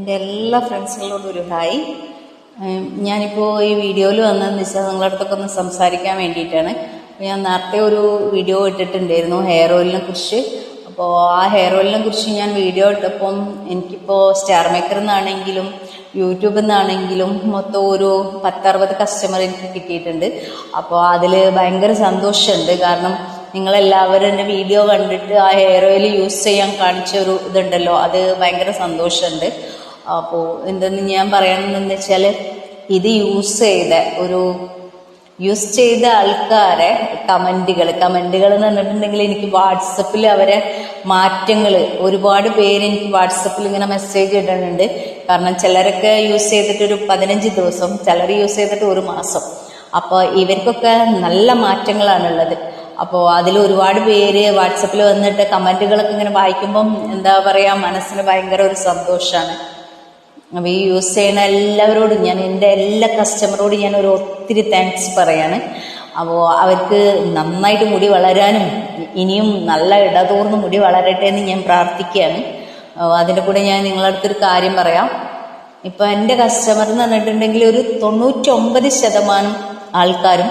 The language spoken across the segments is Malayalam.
എന്റെ എല്ലാ ഫ്രണ്ട്സുകളോടും ഒരു ഹായ്. ഞാനിപ്പോൾ ഈ വീഡിയോയിൽ വന്നതെന്ന് വെച്ചാൽ നിങ്ങളുടെ അടുത്തൊക്കെ ഒന്ന് സംസാരിക്കാൻ വേണ്ടിയിട്ടാണ്. ഞാൻ നേരത്തെ ഒരു വീഡിയോ ഇട്ടിട്ടുണ്ടായിരുന്നു ഹെയർ ഓയിലിനെ കുറിച്ച്. അപ്പോൾ ആ ഹെയർ ഓയിലിനെ കുറിച്ച് ഞാൻ വീഡിയോ ഇട്ടപ്പം എനിക്കിപ്പോൾ സ്റ്റാർ മേക്കറിൽ നിന്നാണെങ്കിലും യൂട്യൂബിൽ നിന്നാണെങ്കിലും മൊത്തം ഒരു പത്തറുപത് കസ്റ്റമർ എനിക്ക് കിട്ടിയിട്ടുണ്ട്. അപ്പോൾ അതിൽ ഭയങ്കര സന്തോഷമുണ്ട്. കാരണം നിങ്ങളെല്ലാവരും എന്റെ വീഡിയോ കണ്ടിട്ട് ആ ഹെയർ ഓയിൽ യൂസ് ചെയ്യാൻ കാണിച്ച ഒരു ഇതുണ്ടല്ലോ അത് ഭയങ്കര സന്തോഷമുണ്ട്. അപ്പോൾ എന്തെന്ന് ഞാൻ പറയണമെന്ന് വെച്ചാൽ ഇത് യൂസ് ചെയ്ത ഒരു യൂസ് ചെയ്ത ആൾക്കാരെ കമന്റുകൾ കമന്റുകൾ എന്ന് പറഞ്ഞിട്ടുണ്ടെങ്കിൽ എനിക്ക് വാട്സപ്പിൽ അവരെ മാറ്റങ്ങൾ ഒരുപാട് പേര് എനിക്ക് വാട്സപ്പിൽ ഇങ്ങനെ മെസ്സേജ് ഇടുന്നുണ്ട്. കാരണം ചിലരൊക്കെ യൂസ് ചെയ്തിട്ട് ഒരു പതിനഞ്ച് ദിവസം ചിലർ യൂസ് ചെയ്തിട്ട് ഒരു മാസം. അപ്പോൾ ഇവർക്കൊക്കെ നല്ല മാറ്റങ്ങളാണുള്ളത്. അപ്പോൾ അതിൽ ഒരുപാട് പേര് വാട്സപ്പിൽ വന്നിട്ട് കമന്റുകളൊക്കെ ഇങ്ങനെ വായിക്കുമ്പം എന്താ പറയുക മനസ്സിന് ഭയങ്കര ഒരു സന്തോഷമാണ് അപ്പോൾ ഈ യൂസ് ചെയ്യുന്ന എല്ലാവരോടും ഞാൻ എന്റെ എല്ലാ കസ്റ്റമറോടും ഞാൻ ഒരു ഒത്തിരി താങ്ക്സ് പറയാണ്. അപ്പോൾ അവർക്ക് നന്നായിട്ട് മുടി വളരാനും ഇനിയും നല്ല ഇടതൂർന്ന് മുടി വളരട്ടെ എന്ന് ഞാൻ പ്രാർത്ഥിക്കുകയാണ്. അതിന്റെ കൂടെ ഞാൻ നിങ്ങളുടെ അടുത്തൊരു കാര്യം പറയാം. ഇപ്പം എന്റെ കസ്റ്റമർ എന്ന് പറഞ്ഞിട്ടുണ്ടെങ്കിൽ ഒരു തൊണ്ണൂറ്റൊമ്പത് ശതമാനം ആൾക്കാരും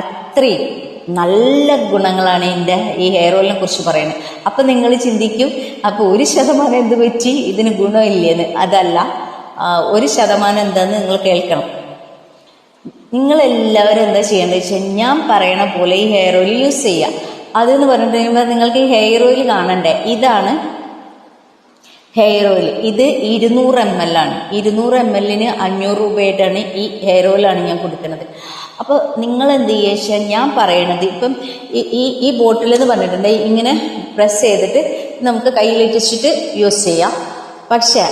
അത്രയും നല്ല ഗുണങ്ങളാണ് എന്റെ ഈ ഹെയർ ഓയിലിനെ കുറിച്ച് പറയുന്നത്. അപ്പം നിങ്ങൾ ചിന്തിക്കും അപ്പോൾ ഒരു ശതമാനം എന്ത് പറ്റി? ഇതിന് ഗുണമില്ലെന്ന്. അതല്ല ഒരു ശതമാനം എന്താന്ന് നിങ്ങൾ കേൾക്കണം. നിങ്ങളെല്ലാവരും എന്താ ചെയ്യേണ്ടത് വെച്ചാൽ ഞാൻ പറയണ പോലെ ഈ ഹെയർ ഓയിൽ യൂസ് ചെയ്യുക അതെന്ന് പറഞ്ഞിട്ടുണ്ടെങ്കിൽ നിങ്ങൾക്ക് ഈ ഹെയർ ഓയിൽ കാണണ്ടേ? ഇതാണ് ഹെയർ ഓയിൽ ഇത് ഇരുന്നൂറ് എം എൽ ആണ്. ഇരുന്നൂറ് എം എല്ലിന് അഞ്ഞൂറ് രൂപയായിട്ടാണ് ഈ ഹെയർ ഓയിലാണ് ഞാൻ കൊടുക്കുന്നത്. അപ്പോൾ നിങ്ങൾ എന്ത് ചെയ്യുക ഞാൻ പറയണത് ഇപ്പം ഈ ഈ ബോട്ടിൽ എന്ന് പറഞ്ഞിട്ടുണ്ട്. ഇങ്ങനെ പ്രസ് ചെയ്തിട്ട് നമുക്ക് കയ്യിലിട്ടിച്ചിട്ട് യൂസ് ചെയ്യാം. പക്ഷേ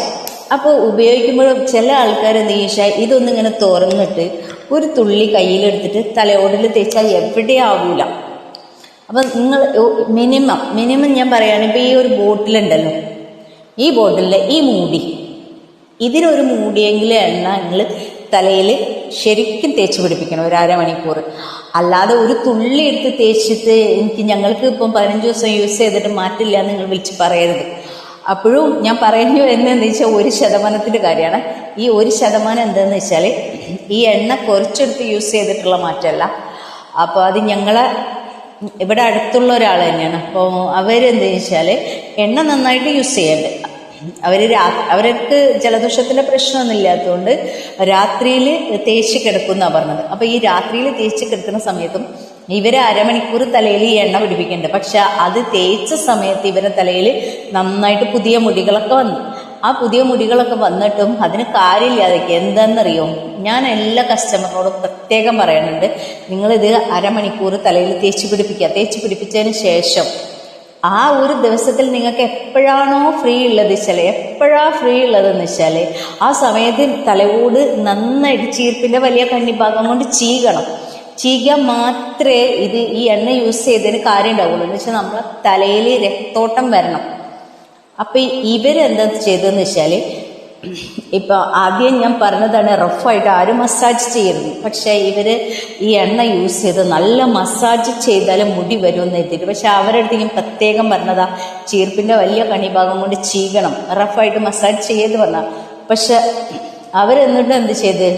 അപ്പോൾ ഉപയോഗിക്കുമ്പോൾ ചില ആൾക്കാർ എന്ത് വെച്ചാൽ ഇതൊന്നും ഇങ്ങനെ തുറന്നിട്ട് ഒരു തുള്ളി കയ്യിലെടുത്തിട്ട് തലയോടിൽ തേച്ചാൽ എവിടെയാവൂല അപ്പം നിങ്ങൾ മിനിമം മിനിമം ഞാൻ പറയുകയാണ് ഇപ്പോൾ ഈ ഒരു ബോട്ടിലുണ്ടല്ലോ ഈ ബോട്ടിലിലെ ഈ മൂടി. ഇതിനൊരു മൂടിയെങ്കിലും എണ്ണ നിങ്ങൾ തലയിൽ ശരിക്കും തേച്ച് പിടിപ്പിക്കണം ഒരു അരമണിക്കൂർ അല്ലാതെ ഒരു തുള്ളി എടുത്ത് തേച്ചിട്ട് എനിക്ക് ഞങ്ങൾക്ക് ഇപ്പം പതിനഞ്ച് ദിവസം യൂസ് ചെയ്തിട്ട് മാറ്റില്ല എന്ന് നിങ്ങൾ വിളിച്ച് പറയരുത്. അപ്പോഴും ഞാൻ പറയുന്നു എന്താണെന്ന് വെച്ചാൽ ഒരു ശതമാനത്തിന്റെ കാര്യമാണ്. ഈ ഒരു ശതമാനം എന്താണെന്ന് വെച്ചാൽ ഈ എണ്ണ കുറച്ചെടുത്ത് യൂസ് ചെയ്തിട്ടുള്ള മാറ്റമല്ല. അപ്പോൾ അത് ഞങ്ങളെ ഇവിടെ അടുത്തുള്ള ഒരാൾ തന്നെയാണ്. അപ്പോൾ അവരെന്താ വെച്ചാൽ എണ്ണ നന്നായിട്ട് യൂസ് ചെയ്യണ്ട് അവർ രാ അവർക്ക് ജലദോഷത്തിന്റെ പ്രശ്നമൊന്നും ഇല്ലാത്തതുകൊണ്ട് രാത്രിയിൽ തേച്ച് കിടക്കുമെന്നാണ് പറഞ്ഞത്. അപ്പോൾ ഈ രാത്രിയിൽ തേച്ച് കിടക്കുന്ന സമയത്തും ഇവരെ അരമണിക്കൂർ തലയിൽ ഈ എണ്ണ പിടിപ്പിക്കുന്നുണ്ട്. പക്ഷെ അത് തേച്ച സമയത്ത് ഇവരെ തലയിൽ നന്നായിട്ട് പുതിയ മുടികളൊക്കെ വന്നു. ആ പുതിയ മുടികളൊക്കെ വന്നിട്ടും അതിന് കാര്യമില്ലാതൊക്കെ എന്തെന്നറിയോ? ഞാൻ എല്ലാ കസ്റ്റമറിനോടും പ്രത്യേകം പറയുന്നുണ്ട് നിങ്ങളിത് അരമണിക്കൂർ തലയിൽ തേച്ച് പിടിപ്പിക്കുക. തേച്ച് പിടിപ്പിച്ചതിന് ശേഷം ആ ഒരു ദിവസത്തിൽ നിങ്ങൾക്ക് എപ്പോഴാണോ ഫ്രീ ഉള്ളത് വെച്ചാൽ എപ്പോഴാ ഫ്രീ ഉള്ളതെന്ന് വെച്ചാൽ ആ സമയത്ത് തലയോട് നന്നായിട്ട് ചീർപ്പിന്റെ വലിയ കണ്ണിഭാഗം കൊണ്ട് ചീകണം. ചീക മാത്രമേ ഇത് ഈ എണ്ണ യൂസ് ചെയ്തതിന് കാര്യം ഉണ്ടാവുള്ളൂ എന്ന് വെച്ചാൽ നമ്മളെ തലയിൽ രക്തോട്ടം വരണം. അപ്പൊ ഇവരെന്താ ചെയ്തതെന്ന് വെച്ചാൽ ഇപ്പൊ ആദ്യം ഞാൻ പറഞ്ഞതാണ് റഫായിട്ട് ആരും മസാജ് ചെയ്യരുത്. പക്ഷെ ഇവർ ഈ എണ്ണ യൂസ് ചെയ്ത് നല്ല മസാജ് ചെയ്താലും മുടി വരുമെന്ന് എത്തിയിട്ട് പക്ഷെ അവരുടെ ഞാൻ പ്രത്യേകം പറഞ്ഞതാ ചീർപ്പിന്റെ വലിയ കണിഭാഗം കൊണ്ട് ചീകണം. റഫായിട്ട് മസാജ് ചെയ്ത് പറഞ്ഞ പക്ഷെ അവരെന്നിട്ട് എന്ത് ചെയ്ത്?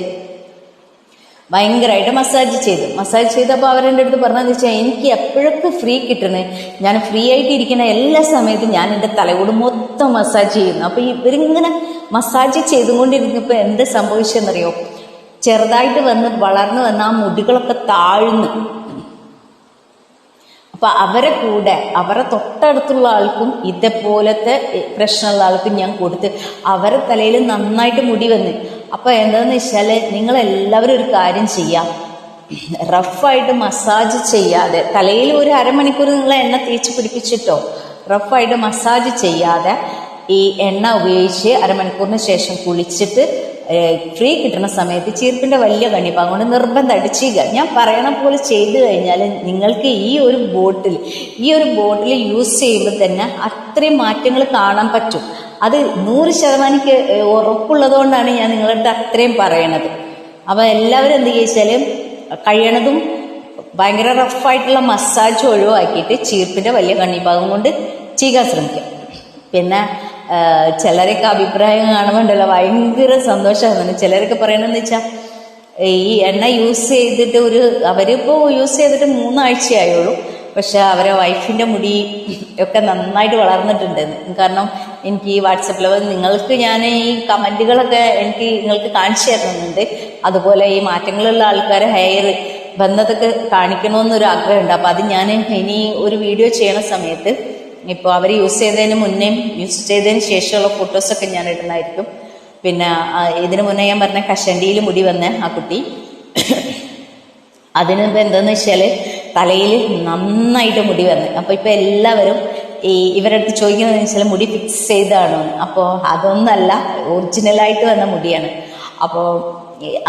ഭയങ്കരമായിട്ട് മസാജ് ചെയ്തു. മസാജ് ചെയ്തപ്പോൾ അവരെന്റെ അടുത്ത് പറഞ്ഞതെന്ന് വെച്ചാൽ എനിക്ക് എപ്പോഴൊക്കെ ഫ്രീ കിട്ടണേ ഞാൻ ഫ്രീ ആയിട്ട് ഇരിക്കുന്ന എല്ലാ സമയത്തും ഞാൻ എന്റെ തലയോട് മൊത്തം മസാജ് ചെയ്യുന്നു. അപ്പോൾ ഇവരിങ്ങനെ മസാജ് ചെയ്തുകൊണ്ടിരിക്കുമ്പോൾ എന്ത് സംഭവിച്ചെന്നറിയോ? ചെറുതായിട്ട് വന്ന് വളർന്നു വന്ന ആ മുടികളൊക്കെ താഴ്ന്നു. അപ്പൊ അവരെ കൂടെ അവരെ തൊട്ടടുത്തുള്ള ആൾക്കും ഇതേപോലത്തെ പ്രശ്നമുള്ള ആൾക്കും ഞാൻ കൊടുത്ത് അവരെ തലയിൽ നന്നായിട്ട് മുടി വന്ന് അപ്പൊ എന്താന്ന് വെച്ചാൽ നിങ്ങൾ എല്ലാവരും ഒരു കാര്യം ചെയ്യാം. റഫായിട്ട് മസാജ് ചെയ്യാതെ തലയിൽ ഒരു അരമണിക്കൂർ നിങ്ങൾ എണ്ണ തേച്ച് പിടിപ്പിച്ചിട്ടോ? റഫായിട്ട് മസാജ് ചെയ്യാതെ ഈ എണ്ണ ഉപയോഗിച്ച് അരമണിക്കൂറിന് ശേഷം കുളിച്ചിട്ട് ഫ്രീ കിട്ടുന്ന സമയത്ത് ചീർപ്പിന്റെ വലിയ കണ്ണിപ്പം അതുകൊണ്ട് നിർബന്ധമായിട്ട് ചെയ്യുക ഞാൻ പറയണ പോലെ ചെയ്തു കഴിഞ്ഞാൽ നിങ്ങൾക്ക് ഈ ഒരു ബോട്ടിൽ ഈ ഒരു ബോട്ടിൽ യൂസ് ചെയ്യുമ്പോൾ തന്നെ അത്രയും മാറ്റങ്ങൾ കാണാൻ പറ്റും. അത് നൂറ് ശതമാനിക്ക് ഉറപ്പുള്ളതുകൊണ്ടാണ് ഞാൻ നിങ്ങളുടെ അത്രയും പറയണത്. അപ്പോൾ എല്ലാവരും എന്ത് ചോദിച്ചാൽ കഴിയണതും ഭയങ്കര റഫായിട്ടുള്ള മസാജ് ഒഴിവാക്കിയിട്ട് ചീർപ്പിന്റെ വലിയ കണ്ണിഭാഗം കൊണ്ട് ചെയ്യാൻ ശ്രമിക്കുക. പിന്നെ ചിലരൊക്കെ അഭിപ്രായം കാണുമ്പോണ്ടല്ലോ ഭയങ്കര സന്തോഷമാണ്. ചിലരൊക്കെ പറയണമെന്ന് വെച്ചാൽ ഈ എണ്ണ യൂസ് ചെയ്തിട്ട് ഒരു അവരിപ്പോൾ യൂസ് ചെയ്തിട്ട് മൂന്നാഴ്ചയായുള്ളൂ. പക്ഷെ അവരെ വൈഫിന്റെ മുടി ഒക്കെ നന്നായിട്ട് വളർന്നിട്ടുണ്ട് കാരണം എനിക്ക് ഈ വാട്സപ്പിൽ നിങ്ങൾക്ക് ഞാൻ ഈ കമന്റുകളൊക്കെ എനിക്ക് നിങ്ങൾക്ക് കാണിച്ചു തരുന്നുണ്ട്. അതുപോലെ ഈ മാറ്റങ്ങളുള്ള ആൾക്കാരെ ഹെയർ ബന്ധത്തൊക്കെ കാണിക്കണമെന്നൊരു ആഗ്രഹമുണ്ട് അപ്പോൾ അത് ഞാൻ ഇനി ഒരു വീഡിയോ ചെയ്യണ സമയത്ത് ഇപ്പോൾ അവർ യൂസ് ചെയ്തതിന് മുന്നേ യൂസ് ചെയ്തതിന് ശേഷമുള്ള ഫോട്ടോസൊക്കെ ഞാൻ ഇടുന്നതായിരിക്കും. പിന്നെ ഇതിനു മുന്നേ ഞാൻ പറഞ്ഞ കഷണ്ടിയിൽ മുടി വന്ന ആ കുട്ടി. അതിന് എന്താന്ന് വെച്ചാൽ തലയിൽ നന്നായിട്ട് മുടി വന്ന്. അപ്പോൾ ഇപ്പോൾ എല്ലാവരും ഈ ഇവരുടെ അടുത്ത് ചോദിക്കുന്നത് വെച്ചാൽ മുടി ഫിക്സ് ചെയ്താണോ അപ്പോൾ അതൊന്നല്ല ഒറിജിനലായിട്ട് വന്ന മുടിയാണ്. അപ്പോൾ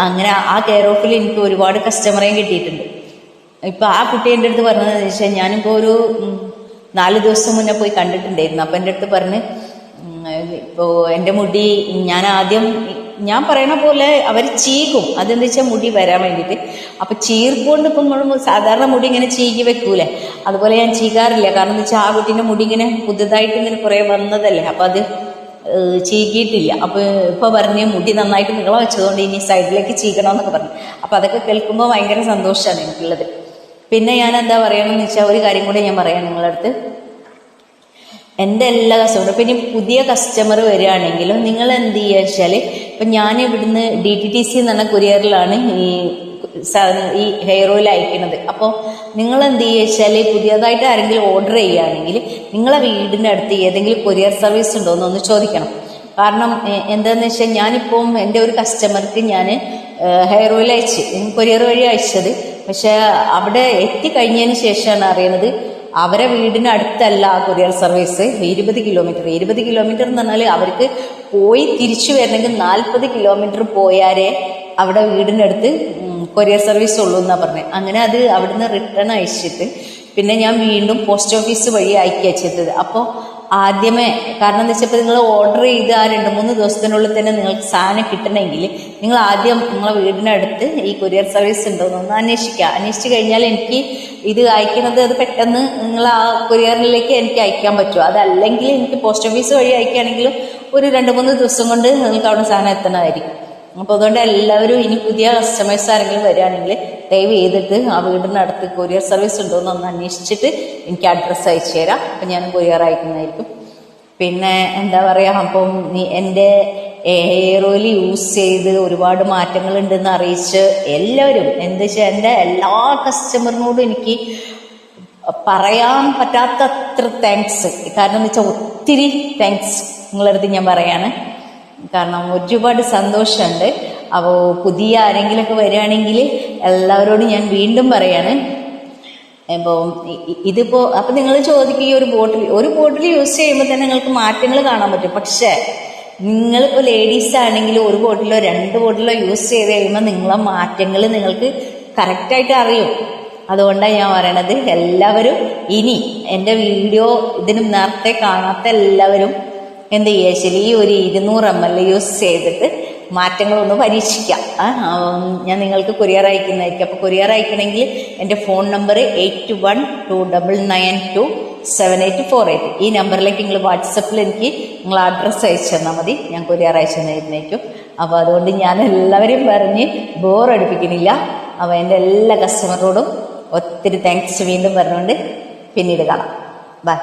അങ്ങനെ ആ കെയർ ഓഫിൽ എനിക്ക് ഒരുപാട് കസ്റ്റമറേയും കിട്ടിയിട്ടുണ്ട്. ഇപ്പൊ ആ കുട്ടി എന്റെ അടുത്ത് പറഞ്ഞതെന്ന് വെച്ചാൽ ഞാനിപ്പോൾ ഒരു നാല് ദിവസം മുന്നേ പോയി കണ്ടിട്ടുണ്ടായിരുന്നു. അപ്പം എന്റെ അടുത്ത് പറഞ്ഞ് ഇപ്പോൾ എന്റെ മുടി ഞാൻ ആദ്യം ഞാൻ പറയണ പോലെ അവർ ചീകും. അതെന്താ വെച്ചാൽ മുടി വരാൻ വേണ്ടിയിട്ട് അപ്പം ചീർക്കൊണ്ട് ഇപ്പം നമ്മൾ സാധാരണ മുടി ഇങ്ങനെ ചീകി വെക്കൂലേ? അതുപോലെ ഞാൻ ചീകാറില്ല. കാരണം എന്ന് വെച്ചാൽ ആ കുട്ടീന്റെ മുടി ഇങ്ങനെ പുതുതായിട്ട് ഇങ്ങനെ കുറേ വന്നതല്ലേ? അപ്പം അത് ചീകിയിട്ടില്ല. അപ്പോൾ ഇപ്പോൾ പറഞ്ഞ് മുടി നന്നായിട്ട് നീളം വെച്ചതുകൊണ്ട് ഇനി സൈഡിലേക്ക് ചീകണമെന്നൊക്കെ പറഞ്ഞു. അപ്പോൾ അതൊക്കെ കേൾക്കുമ്പോൾ ഭയങ്കര സന്തോഷമാണ് എനിക്കുള്ളത്. പിന്നെ ഞാൻ എന്താ പറയണമെന്ന് വെച്ചാൽ ഒരു കാര്യം കൂടി ഞാൻ പറയാം നിങ്ങളുടെ അടുത്ത് എന്റെ എല്ലാ കസ്റ്റമറും പിന്നെ പുതിയ കസ്റ്റമർ വരികയാണെങ്കിലും നിങ്ങൾ എന്ത് ചെയ്യുക വെച്ചാൽ ഇപ്പം ഞാൻ ഇവിടുന്ന് ഡി ടി ടി സി എന്ന് പറഞ്ഞ കൊറിയറിലാണ് ഈ സാധനം ഈ ഹെയർ ഓയിൽ അയക്കുന്നത് അപ്പോൾ നിങ്ങൾ എന്ത് ചെയ്യുക വെച്ചാൽ പുതിയതായിട്ട് ആരെങ്കിലും ഓർഡർ ചെയ്യുകയാണെങ്കിൽ നിങ്ങളെ വീടിന്റെ അടുത്ത് ഏതെങ്കിലും കൊറിയർ സർവീസ് ഉണ്ടോ എന്നൊന്ന് ചോദിക്കണം. കാരണം എന്താണെന്ന് വെച്ചാൽ ഞാനിപ്പം എന്റെ ഒരു കസ്റ്റമർക്ക് ഞാൻ ഹെയർ ഓയിൽ അയച്ച് കൊറിയർ വഴി അയച്ചത് പക്ഷെ അവിടെ എത്തിക്കഴിഞ്ഞതിന് ശേഷമാണ് അറിയുന്നത് അവരെ വീടിന് അടുത്തല്ല കൊറിയർ സർവീസ് ഇരുപത് കിലോമീറ്റർ ഇരുപത് കിലോമീറ്റർ എന്ന് പറഞ്ഞാൽ അവർക്ക് പോയി തിരിച്ചു വരണമെങ്കിൽ നാൽപ്പത് കിലോമീറ്റർ പോയാലേ അവിടെ വീടിനടുത്ത് കൊറിയർ സർവീസ് ഉള്ളൂ എന്നാണ് പറഞ്ഞത് അങ്ങനെ അത് അവിടുന്ന് റിട്ടേൺ അയച്ചിട്ട് പിന്നെ ഞാൻ വീണ്ടും പോസ്റ്റ് ഓഫീസ് വഴി അയക്കി അയച്ചെത്തത് അപ്പോൾ ആദ്യമേ കാരണം എന്താ വെച്ചപ്പോൾ നിങ്ങൾ ഓർഡർ ചെയ്ത് ആ രണ്ട് മൂന്ന് ദിവസത്തിനുള്ളിൽ തന്നെ നിങ്ങൾക്ക് സാധനം കിട്ടണമെങ്കിൽ നിങ്ങൾ ആദ്യം നിങ്ങളെ വീടിനടുത്ത് ഈ കൊറിയർ സർവീസ് ഉണ്ടോ എന്നൊന്ന് അന്വേഷിക്കുക. അന്വേഷിച്ച് കഴിഞ്ഞാൽ എനിക്ക് ഇത് അയക്കുന്നത് അത് പെട്ടെന്ന് നിങ്ങൾ ആ കൊറിയറിലേക്ക് എനിക്ക് അയക്കാൻ പറ്റുമോ അതല്ലെങ്കിൽ എനിക്ക് പോസ്റ്റ് ഓഫീസ് വഴി അയക്കുകയാണെങ്കിലും ഒരു രണ്ട് മൂന്ന് ദിവസം കൊണ്ട് നിങ്ങൾക്ക് അവിടെ സാധനം എത്തണമായിരിക്കും. അപ്പോൾ അതുകൊണ്ട് എല്ലാവരും ഇനി പുതിയ കസ്റ്റമേഴ്സ് ആരെങ്കിലും വരികയാണെങ്കിൽ ദയവ് ചെയ്തിട്ട് ആ വീടിന്റെ അടുത്ത് കൊറിയർ സർവീസ് ഉണ്ടോ എന്ന് ഒന്ന് അന്വേഷിച്ചിട്ട് എനിക്ക് അഡ്രസ്സ് അയച്ചു തരാം. അപ്പം ഞാൻ കൊറിയർ അയക്കുന്നതായിരിക്കും. പിന്നെ എന്താ പറയുക അപ്പം നീ എന്റെ ഹെയർ ഓയിൽ യൂസ് ചെയ്ത് ഒരുപാട് മാറ്റങ്ങൾ ഉണ്ടെന്ന് അറിയിച്ച് എല്ലാവരും എന്താ വെച്ചാൽ എന്റെ എല്ലാ കസ്റ്റമറിനോടും എനിക്ക് പറയാൻ പറ്റാത്ത അത്ര താങ്ക്സ് കാരണം എന്ന് വെച്ചാൽ ഒത്തിരി താങ്ക്സ് നിങ്ങളടുത്ത് ഞാൻ പറയാണ്. കാരണം ഒരുപാട് സന്തോഷമുണ്ട്. അപ്പോൾ പുതിയ ആരെങ്കിലുമൊക്കെ വരികയാണെങ്കിൽ എല്ലാവരോടും ഞാൻ വീണ്ടും പറയാണ്. ഇപ്പോൾ ഇതിപ്പോൾ അപ്പം നിങ്ങൾ ചോദിക്കുക ഈ ഒരു ബോട്ടിൽ ഒരു ബോട്ടിൽ യൂസ് ചെയ്യുമ്പോൾ തന്നെ നിങ്ങൾക്ക് മാറ്റങ്ങൾ കാണാൻ പറ്റും. പക്ഷേ നിങ്ങളിപ്പോൾ ലേഡീസ് ആണെങ്കിൽ ഒരു ബോട്ടിലോ രണ്ട് ബോട്ടിലോ യൂസ് ചെയ്ത് കഴിയുമ്പോൾ നിങ്ങളെ മാറ്റങ്ങൾ നിങ്ങൾക്ക് കറക്റ്റായിട്ട് അറിയും. അതുകൊണ്ടാണ് ഞാൻ പറയണത്. എല്ലാവരും ഇനി എന്റെ വീഡിയോ ഇതിന് നേരത്തെ കാണാത്ത എല്ലാവരും എന്ത് ചെയ്യുക ശരി ഈ ഒരു ഇരുന്നൂറ് എം എൽ യൂസ് ചെയ്തിട്ട് മാറ്റങ്ങളൊന്ന് പരീക്ഷിക്കാം. ഞാൻ നിങ്ങൾക്ക് കൊറിയർ അയക്കുന്നതായിരിക്കും. അപ്പോൾ കൊറിയർ അയക്കണമെങ്കിൽ എന്റെ phone number eight one two double nine two seven eight four eight ഈ നമ്പറിലേക്ക് നിങ്ങൾ വാട്സപ്പിൽ എനിക്ക് നിങ്ങൾ അഡ്രസ്സ് അയച്ചു തന്നാൽ മതി. ഞാൻ കൊറിയർ അയച്ചു തന്നിരുന്നേക്കും അപ്പോൾ അതുകൊണ്ട് ഞാൻ എല്ലാവരെയും പറഞ്ഞ് ബോറടിപ്പിക്കുന്നില്ല അപ്പോൾ എന്റെ എല്ലാ കസ്റ്റമറോടും ഒത്തിരി താങ്ക്സ് വീണ്ടും പറഞ്ഞുകൊണ്ട് പിന്നീട് കാണാം. ബൈ